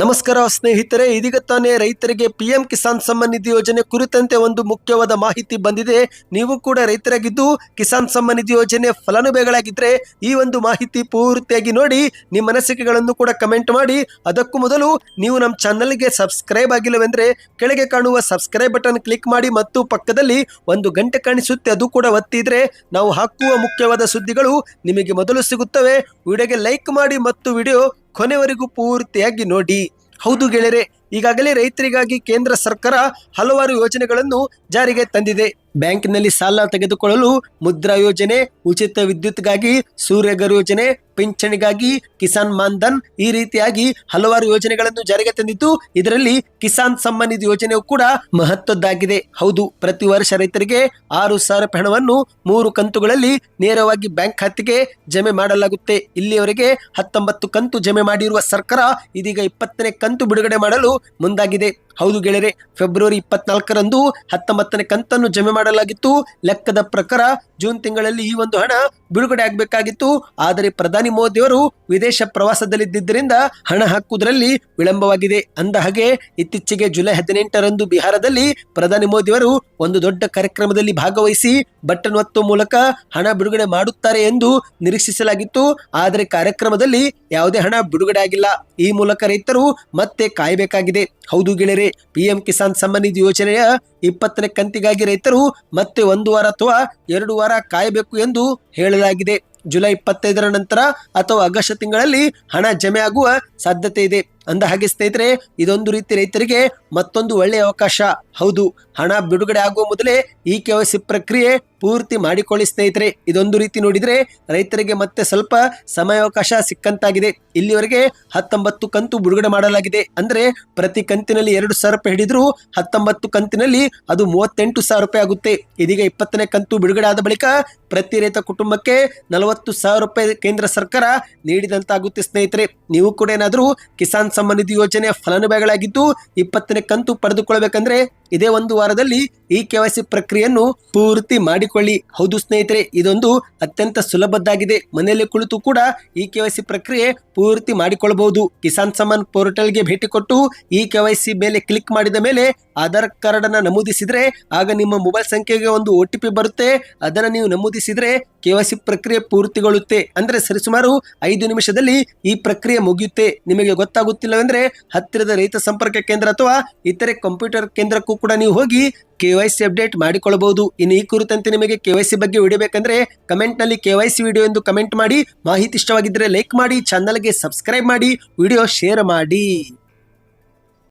ನಮಸ್ಕಾರ ಸ್ನೇಹಿತರೆ, ಇದೀಗ ತಾನೇ ರೈತರಿಗೆ ಪಿಎಂ ಕಿಸಾನ್ ಸಮ್ಮಾನ್ ನಿಧಿ ಯೋಜನೆ ಕುರಿತಂತೆ ಒಂದು ಮುಖ್ಯವಾದ ಮಾಹಿತಿ ಬಂದಿದೆ. ನೀವು ಕೂಡ ರೈತರಾಗಿದ್ದು ಕಿಸಾನ್ ಸಮ್ಮಾನ್ ನಿಧಿ ಯೋಜನೆ ಫಲಾನುಭವಿಗಳಾಗಿದ್ದರೆ ಈ ಒಂದು ಮಾಹಿತಿ ಪೂರ್ತಿಯಾಗಿ ನೋಡಿ, ನಿಮ್ಮ ಅನಿಸಿಕೆಗಳನ್ನು ಕೂಡ ಕಮೆಂಟ್ ಮಾಡಿ. ಅದಕ್ಕೂ ಮೊದಲು ನೀವು ನಮ್ಮ ಚಾನಲ್ಗೆ ಸಬ್ಸ್ಕ್ರೈಬ್ ಆಗಿಲ್ಲವೆಂದರೆ ಕೆಳಗೆ ಕಾಣುವ ಸಬ್ಸ್ಕ್ರೈಬ್ ಬಟನ್ ಕ್ಲಿಕ್ ಮಾಡಿ ಮತ್ತು ಪಕ್ಕದಲ್ಲಿ ಒಂದು ಗಂಟೆ ಕಾಣಿಸುತ್ತೆ, ಅದು ಕೂಡ ಒತ್ತಿದ್ರೆ ನಾವು ಹಾಕುವ ಮುಖ್ಯವಾದ ಸುದ್ದಿಗಳು ನಿಮಗೆ ಮೊದಲು ಸಿಗುತ್ತವೆ. ವಿಡಿಯೋಗೆ ಲೈಕ್ ಮಾಡಿ ಮತ್ತು ವಿಡಿಯೋ ಕೊನೆವರೆಗೂ ಪೂರ್ತಿಯಾಗಿ ನೋಡಿ. ಹೌದು ಗೆಳೆಯರೆ, ಈಗಾಗಲೇ ರೈತರಿಗಾಗಿ ಕೇಂದ್ರ ಸರ್ಕಾರ ಹಲವಾರು ಯೋಜನೆಗಳನ್ನು ಜಾರಿಗೆ ತಂದಿದೆ. ಬ್ಯಾಂಕ್ನಲ್ಲಿ ಸಾಲ ತೆಗೆದುಕೊಳ್ಳಲು ಮುದ್ರಾ ಯೋಜನೆ, ಉಚಿತ ವಿದ್ಯುತ್ಗಾಗಿ ಸೂರ್ಯಗರ್ ಯೋಜನೆ ಪಿಂಚಣಿಗಾಗಿ ಕಿಸಾನ್ ಮಾನ್ಧನ್ ಈ ರೀತಿಯಾಗಿ ಹಲವಾರು ಯೋಜನೆಗಳನ್ನು ಜಾರಿಗೆ ತಂದಿದ್ದು, ಇದರಲ್ಲಿ ಕಿಸಾನ್ ಸಮ್ಮಾನ್ ನಿಧಿ ಯೋಜನೆಯು ಕೂಡ ಮಹತ್ವದ್ದಾಗಿದೆ. ಹೌದು, ಪ್ರತಿ ವರ್ಷ ರೈತರಿಗೆ ಆರು ಸಾವಿರ ಹಣವನ್ನು ಮೂರು ಕಂತುಗಳಲ್ಲಿ ನೇರವಾಗಿ ಬ್ಯಾಂಕ್ ಖಾತೆಗೆ ಜಮೆ ಮಾಡಲಾಗುತ್ತೆ. ಇಲ್ಲಿಯವರೆಗೆ ಹತ್ತೊಂಬತ್ತು ಕಂತು ಜಮೆ ಮಾಡಿರುವ ಸರ್ಕಾರ ಇದೀಗ ಇಪ್ಪತ್ತನೇ ಕಂತು ಬಿಡುಗಡೆ ಮಾಡಲು ಮುಂದಾಗಿದೆ. ಹೌದು ಗೆಳೆಯರೆ, ಫೆಬ್ರವರಿ ಇಪ್ಪತ್ನಾಲ್ಕರಂದು ಹತ್ತೊಂಬತ್ತನೇ ಕಂತನ್ನು ಜಮೆ ಮಾಡಲಾಗಿತ್ತು. ಲೆಕ್ಕದ ಪ್ರಕಾರ ಜೂನ್ ತಿಂಗಳಲ್ಲಿ ಈ ಒಂದು ಹಣ ಬಿಡುಗಡೆ ಆಗಬೇಕಾಗಿತ್ತು. ಆದರೆ ಪ್ರಧಾನಿ ಮೋದಿಯವರು ವಿದೇಶ ಪ್ರವಾಸದಲ್ಲಿದ್ದರಿಂದ ಹಣ ಹಾಕುವುದರಲ್ಲಿ ವಿಳಂಬವಾಗಿದೆ. ಅಂದ ಹಾಗೆ ಇತ್ತೀಚೆಗೆ ಜುಲೈ ಹದಿನೆಂಟರಂದು ಬಿಹಾರದಲ್ಲಿ ಪ್ರಧಾನಿ ಮೋದಿಯವರು ಒಂದು ದೊಡ್ಡ ಕಾರ್ಯಕ್ರಮದಲ್ಲಿ ಭಾಗವಹಿಸಿ ಬಟನ್ ಒತ್ತುವ ಮೂಲಕ ಹಣ ಬಿಡುಗಡೆ ಮಾಡುತ್ತಾರೆ ಎಂದು ನಿರೀಕ್ಷಿಸಲಾಗಿತ್ತು. ಆದರೆ ಕಾರ್ಯಕ್ರಮದಲ್ಲಿ ಯಾವುದೇ ಹಣ ಬಿಡುಗಡೆ ಆಗಿಲ್ಲ. ಈ ಮೂಲಕ ರೈತರು ಮತ್ತೆ ಕಾಯಬೇಕಾಗಿದೆ. ಹೌದು ಗೆಳೆಯರೆ, ಪಿಎಂ ಕಿಸಾನ್ ಸಮ್ಮಾನ್ ನಿಧಿ ಯೋಜನೆಯ ಇಪ್ಪತ್ತನೇ ಕಂತಿಗಾಗಿ ರೈತರು ಮತ್ತೆ ಒಂದು ವಾರ ಅಥವಾ ಎರಡು ವಾರ ಕಾಯಬೇಕು ಎಂದು ಹೇಳಲಾಗಿದೆ. ಜುಲೈ ಇಪ್ಪತ್ತೈದರ ನಂತರ ಅಥವಾ ಆಗಸ್ಟ್ ತಿಂಗಳಲ್ಲಿ ಹಣ ಜಮೆ ಆಗುವ ಸಾಧ್ಯತೆ ಇದೆ. ಅಂದ ಹಾಗೆ ಸ್ನೇಹಿತರೆ, ಇದೊಂದು ರೀತಿ ರೈತರಿಗೆ ಮತ್ತೊಂದು ಒಳ್ಳೆಯ ಅವಕಾಶ. ಹೌದು, ಹಣ ಬಿಡುಗಡೆ ಆಗುವ ಮೊದಲೇ ಈ ಕೆ ಪ್ರಕ್ರಿಯೆ ಪೂರ್ತಿ ಮಾಡಿಕೊಳ್ಳಿ ಸ್ನೇಹಿತರೆ. ಇದೊಂದು ರೀತಿ ನೋಡಿದ್ರೆ ರೈತರಿಗೆ ಮತ್ತೆ ಸ್ವಲ್ಪ ಸಮಯಾವಕಾಶ ಸಿಕ್ಕಂತಾಗಿದೆ. ಇಲ್ಲಿವರೆಗೆ ಹತ್ತೊಂಬತ್ತು ಕಂತು ಬಿಡುಗಡೆ ಮಾಡಲಾಗಿದೆ. ಅಂದ್ರೆ ಪ್ರತಿ ಕಂತಿನಲ್ಲಿ ಎರಡು ಸಾವಿರ ರೂಪಾಯಿ ಹಿಡಿದ್ರು ಹತ್ತೊಂಬತ್ತು ಕಂತಿನಲ್ಲಿ ಅದು ಮೂವತ್ತೆಂಟು ಸಾವಿರ ರೂಪಾಯಿ ಆಗುತ್ತೆ. ಇದೀಗ ಇಪ್ಪತ್ತನೇ ಕಂತು ಬಿಡುಗಡೆ ಆದ ಬಳಿಕ ಪ್ರತಿ ರೈತ ಕುಟುಂಬಕ್ಕೆ ನಲವತ್ತು ಸಾವಿರ ರೂಪಾಯಿ ಕೇಂದ್ರ ಸರ್ಕಾರ ನೀಡಿದಂತಾಗುತ್ತೆ ಸ್ನೇಹಿತರೆ. ನೀವು ಕೂಡ ಏನಾದರೂ ಕಿಸಾನ್ ನಿಧಿ ಯೋಜನೆಯ ಫಲಾನುಭವಿಗಳಾಗಿದ್ದು ಇಪ್ಪತ್ತನೇ ಕಂತು ಪಡೆದುಕೊಳ್ಳಬೇಕಂದ್ರೆ ಇದೇ ಒಂದು ವಾರದಲ್ಲಿ ಈ ಕೆ ವೈ ಸಿ ಪ್ರಕ್ರಿಯೆಯನ್ನು ಪೂರ್ತಿ ಮಾಡಿಕೊಳ್ಳಿ. ಹೌದು ಸ್ನೇಹಿತರೆ, ಇದೊಂದು ಅತ್ಯಂತ ಸುಲಭದ್ದಾಗಿದೆ. ಮನೆಯಲ್ಲಿ ಕುಳಿತು ಕೂಡ ಈ ಕೆ ವೈ ಸಿ ಪ್ರಕ್ರಿಯೆ ಪೂರ್ತಿ ಮಾಡಿಕೊಳ್ಳಬಹುದು. ಕಿಸಾನ್ ಸಮ್ಮಾನ್ ಪೋರ್ಟಲ್ಗೆ ಭೇಟಿ ಕೊಟ್ಟು ಈ ಕೆ ವೈ ಸಿ ಮೇಲೆ ಕ್ಲಿಕ್ ಮಾಡಿದ ಮೇಲೆ ಆಧಾರ್ ಕಾರ್ಡ್ ಅನ್ನ ನಮೂದಿಸಿದ್ರೆ ಆಗ ನಿಮ್ಮ ಮೊಬೈಲ್ ಸಂಖ್ಯೆಗೆ ಒಂದು ಒ ಟಿ ಪಿ ಬರುತ್ತೆ. ಅದನ್ನ ನೀವು ನಮೂದಿಸಿದ್ರೆ ಕೆ ವೈ ಸಿ ಪ್ರಕ್ರಿಯೆ ಪೂರ್ತಿಗೊಳ್ಳುತ್ತೆ. ಅಂದ್ರೆ ಸರಿಸುಮಾರು ಐದು ನಿಮಿಷದಲ್ಲಿ ಈ ಪ್ರಕ್ರಿಯೆ ಮುಗಿಯುತ್ತೆ. ನಿಮಗೆ ಗೊತ್ತಾಗುತ್ತಿಲ್ಲವೆಂದ್ರೆ ಹತ್ತಿರದ ರೈತ ಸಂಪರ್ಕ ಕೇಂದ್ರ ಅಥವಾ ಇತರೆ ಕಂಪ್ಯೂಟರ್ ಕೇಂದ್ರಕ್ಕೂ ಕೂಡ ನೀವು ಹೋಗಿ ಕೆ ವೈ ಸಿ ಅಪ್ಡೇಟ್ ಮಾಡಿಕೊಳ್ಳಬಹುದು. ಇನ್ನು ಈ ಕುರಿತಂತೆ ನಿಮಗೆ ಕೆ ವೈ ಸಿ ಬಗ್ಗೆ ವಿಡಿಯೋ ಬೇಕಂದ್ರೆ ಕಮೆಂಟ್ನಲ್ಲಿ ಕೆ ವೈ ಸಿ ವಿಡಿಯೋ ಎಂದು ಕಮೆಂಟ್ ಮಾಡಿ. ಮಾಹಿತಿ ಇಷ್ಟವಾಗಿದ್ದರೆ ಲೈಕ್ ಮಾಡಿ, ಚಾನಲ್ಗೆ ಸಬ್ಸ್ಕ್ರೈಬ್ ಮಾಡಿ, ವಿಡಿಯೋ ಶೇರ್ ಮಾಡಿ.